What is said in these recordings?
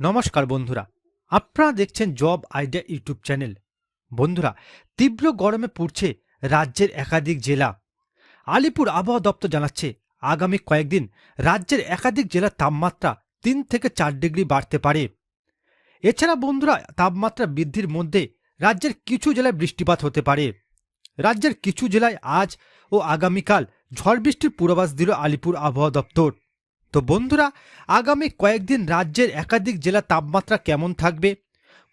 নমস্কার বন্ধুরা, আপনারা দেখছেন জব আইডিয়া ইউটিউব চ্যানেল। বন্ধুরা, তীব্র গরমে পড়ছে রাজ্যের একাধিক জেলা। আলিপুর আবহাওয়া দপ্তর জানাচ্ছে, আগামী কয়েকদিন রাজ্যের একাধিক জেলার তাপমাত্রা তিন থেকে চার ডিগ্রি বাড়তে পারে। এছাড়া বন্ধুরা, তাপমাত্রা বৃদ্ধির মধ্যে রাজ্যের কিছু জেলায় বৃষ্টিপাত হতে পারে। রাজ্যের কিছু জেলায় আজ ও আগামীকাল ঝড় বৃষ্টির পূর্বাভাস দিল আলিপুর আবহাওয়া দপ্তর। তো বন্ধুরা, আগামী কয়েকদিন রাজ্যের একাধিক জেলা তাপমাত্রা কেমন থাকবে?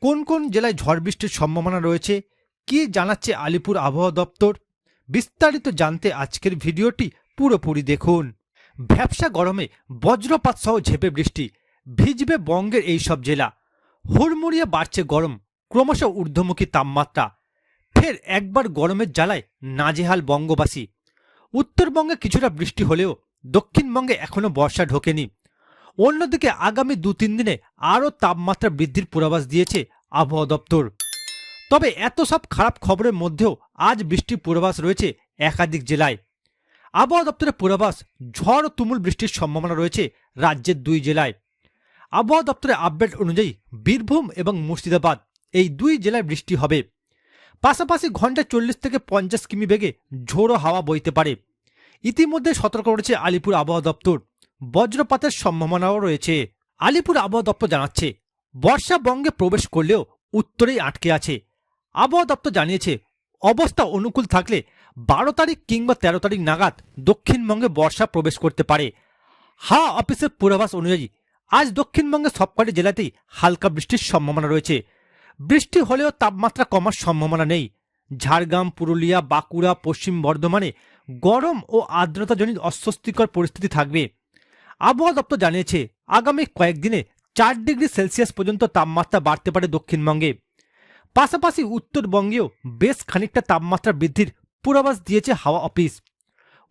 কোন কোন জেলায় ঝড় বৃষ্টির সম্ভাবনা রয়েছে? কি জানাচ্ছে আলিপুর আবহাওয়া দপ্তর? বিস্তারিত জানতে আজকের ভিডিওটি পুরোপুরি দেখুন। ভ্যাবসা গরমে বজ্রপাত সহ ঝেপে বৃষ্টি, ভিজবে বঙ্গের এই সব জেলা। হুড়মুড়িয়ে বাড়ছে গরম, ক্রমশ ঊর্ধ্বমুখী তাপমাত্রা। ফের একবার গরমের জ্বালায় নাজেহাল বঙ্গবাসী। উত্তরবঙ্গে কিছুটা বৃষ্টি হলেও দক্ষিণবঙ্গে এখনও বর্ষা ঢোকেনি। অন্যদিকে আগামী দু তিন দিনে আরও তাপমাত্রা বৃদ্ধির পূর্বাভাস দিয়েছে আবহাওয়া দপ্তর। তবে এত সব খারাপ খবরের মধ্যেও আজ বৃষ্টির পূর্বাভাস রয়েছে একাধিক জেলায়। আবহাওয়া দপ্তরের পূর্বাভাস, ঝড় ও তুমুল বৃষ্টির সম্ভাবনা রয়েছে রাজ্যের দুই জেলায়। আবহাওয়া দপ্তরের আপডেট অনুযায়ী বীরভূম এবং মুর্শিদাবাদ এই দুই জেলায় বৃষ্টি হবে। পাশাপাশি ঘন্টায় চল্লিশ থেকে পঞ্চাশ কিমি বেগে ঝোড়ো হাওয়া বইতে পারে। ইতিমধ্যে সতর্ক করেছে আলিপুর আবহাওয়া দপ্তর। বজ্রপাতের সম্ভাবনাও রয়েছে। আলিপুর আবহাওয়া দপ্তর জানাচ্ছে, বর্ষা বঙ্গে প্রবেশ করলেও উত্তরেই আটকে আছে। আবহাওয়া দপ্তর জানিয়েছে, অবস্থা অনুকূল থাকলে বারো তারিখ কিংবা তেরো তারিখ নাগাদ দক্ষিণবঙ্গে বর্ষা প্রবেশ করতে পারে। হা অফিসের পূর্বাভাস অনুযায়ী, আজ দক্ষিণবঙ্গের সবকটি জেলাতেই হালকা বৃষ্টির সম্ভাবনা রয়েছে। বৃষ্টি হলেও তাপমাত্রা কমার সম্ভাবনা নেই। ঝাড়গ্রাম, পুরুলিয়া, বাঁকুড়া, পশ্চিম বর্ধমানে গরম ও আর্দ্রতাজনিত অস্বস্তিকর পরিস্থিতি থাকবে। আবহাওয়া দপ্তর জানিয়েছে, আগামী কয়েকদিনে চার ডিগ্রি সেলসিয়াস পর্যন্ত তাপমাত্রা বাড়তে পারে দক্ষিণবঙ্গে। পাশাপাশি উত্তরবঙ্গেও বেশ খানিকটা তাপমাত্রা বৃদ্ধির পূর্বাভাস দিয়েছে হাওয়া অফিস।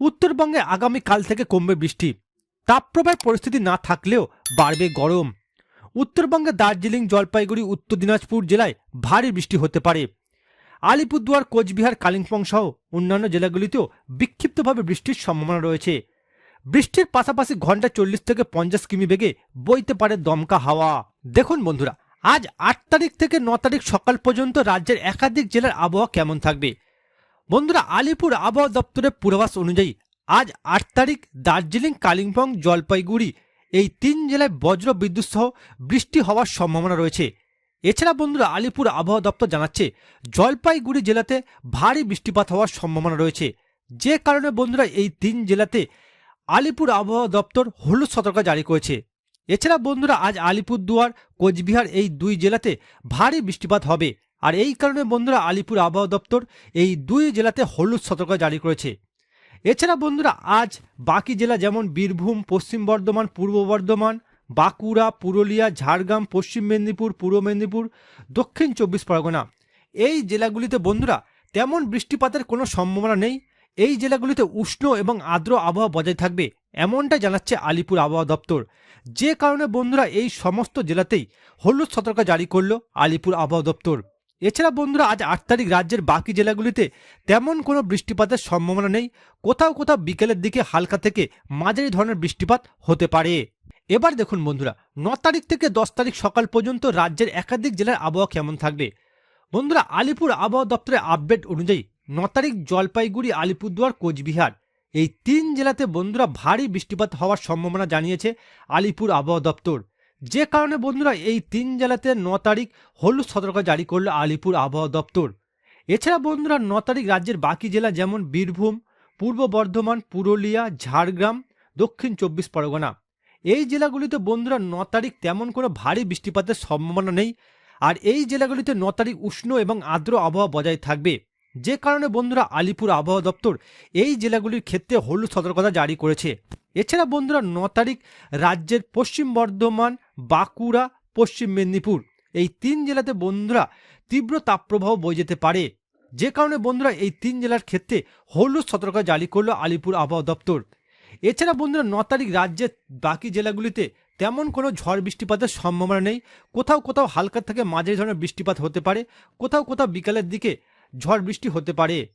উত্তরবঙ্গে আগামী কাল থেকে কমবে বৃষ্টি। তাপপ্রবাহের পরিস্থিতি না থাকলেও বাড়বে গরম। উত্তরবঙ্গে দার্জিলিং, জলপাইগুড়ি, উত্তর দিনাজপুর জেলায় ভারী বৃষ্টি হতে পারে। আলিপুরদুয়ার, কোচবিহার, কালিম্পং সহ অন্যান্য জেলাগুলিতেও বিক্ষিপ্তভাবে বৃষ্টির সম্ভাবনা রয়েছে। বৃষ্টির পাশাপাশি ঘণ্টা চল্লিশ থেকে পঞ্চাশ কিমি বেগে বইতে পারে দমকা হাওয়া। দেখুন বন্ধুরা, আজ আট তারিখ থেকে ন তারিখ সকাল পর্যন্ত রাজ্যের একাধিক জেলার আবহাওয়া কেমন থাকবে? বন্ধুরা, আলিপুর আবহাওয়া দপ্তরের পূর্বাভাস অনুযায়ী আজ আট তারিখ দার্জিলিং, কালিম্পং, জলপাইগুড়ি এই তিন জেলায় বজ্র বিদ্যুৎ সহ বৃষ্টি হওয়ার সম্ভাবনা রয়েছে। এছাড়া বন্ধুরা আলিপুর আবহাওয়া দপ্তর জানাচ্ছে, জলপাইগুড়ি জেলাতে ভারী বৃষ্টিপাত হওয়ার সম্ভাবনা রয়েছে। যে কারণে বন্ধুরা এই তিন জেলাতে আলিপুর আবহাওয়া দপ্তর হলুদ সতর্ক জারি করেছে। এছাড়া বন্ধুরা আজ আলিপুরদুয়ার, কোচবিহার এই দুই জেলাতে ভারী বৃষ্টিপাত হবে। আর এই কারণে বন্ধুরা আলিপুর আবহাওয়া দপ্তর এই দুই জেলাতে হলুদ সতর্ক জারি করেছে। এছাড়া বন্ধুরা আজ বাকি জেলা যেমন বীরভূম, পশ্চিম বর্ধমান, পূর্ব বর্ধমান বাঁকুড়া, পুরুলিয়া, ঝাড়গ্রাম, পশ্চিম মেদিনীপুর, পূর্ব মেদিনীপুর, দক্ষিণ চব্বিশ পরগনা। এই জেলাগুলিতে বন্ধুরা, তেমন বৃষ্টিপাতের কোনো সম্ভাবনা নেই। এই জেলাগুলিতে উষ্ণ এবং আর্দ্র আবহাওয়া বজায় থাকবে, এমনটাই জানাচ্ছে আলিপুর আবহাওয়া দপ্তর। যে কারণে বন্ধুরা, এই সমস্ত জেলাতেই হলুদ সতর্ক জারি করল আলিপুর আবহাওয়া দপ্তর। এছাড়া বন্ধুরা, আজ আট তারিখ রাজ্যের বাকি জেলাগুলিতে তেমন কোনো বৃষ্টিপাতের সম্ভাবনা নেই। কোথাও কোথাও বিকেলের দিকে হালকা থেকে মাঝারি ধরনের বৃষ্টিপাত হতে পারে। এবার দেখুন বন্ধুরা, ন তারিখ থেকে দশ তারিখ সকাল পর্যন্ত রাজ্যের একাধিক জেলার আবহাওয়া কেমন থাকবে? বন্ধুরা, আলিপুর আবহাওয়া দপ্তরের আপডেট অনুযায়ী ন তারিখ জলপাইগুড়ি, আলিপুরদুয়ার, কোচবিহার, এই তিন জেলাতে বন্ধুরা ভারী বৃষ্টিপাত হওয়ার সম্ভাবনা জানিয়েছে আলিপুর আবহাওয়া দপ্তর। যে কারণে বন্ধুরা, এই তিন জেলাতে ন তারিখ হলুদ সতর্ক জারি করল আলিপুর আবহাওয়া দপ্তর। এছাড়া বন্ধুরা, ন তারিখ রাজ্যের বাকি জেলা যেমন বীরভূম, পূর্ব বর্ধমান, পুরুলিয়া, ঝাড়গ্রাম, দক্ষিণ চব্বিশ পরগনা। এই জেলাগুলিতে বন্ধুরা ন তারিখ তেমন কোনো ভারী বৃষ্টিপাতের সম্ভাবনা নেই, আর এই জেলাগুলিতে ন তারিখ উষ্ণ এবং আর্দ্র আবহাওয়া বজায় থাকবে। যে কারণে বন্ধুরা আলিপুর আবহাওয়া দপ্তর এই জেলাগুলির ক্ষেত্রে হলুদ সতর্কতা জারি করেছে। এছাড়া বন্ধুরা ন তারিখ রাজ্যের পশ্চিম বর্ধমান, বাঁকুড়া, পশ্চিম মেদিনীপুর এই তিন জেলাতে বন্ধুরা তীব্র তাপপ্রবাহ বয়ে যেতে পারে। যে কারণে বন্ধুরা এই তিন জেলার ক্ষেত্রে হলুদ সতর্কতা জারি করল আলিপুর আবহাওয়া দপ্তর। এছাড়া বন্ধুরা, ন তারিখ রাজ্যের বাকি জেলাগুলিতে তেমন কোনো ঝড় বৃষ্টিপাতের সম্ভাবনা নেই। কোথাও কোথাও হালকা থেকে মাঝারি ধরনের বৃষ্টিপাত হতে পারে। কোথাও কোথাও বিকালের দিকে ঝড় বৃষ্টি হতে পারে।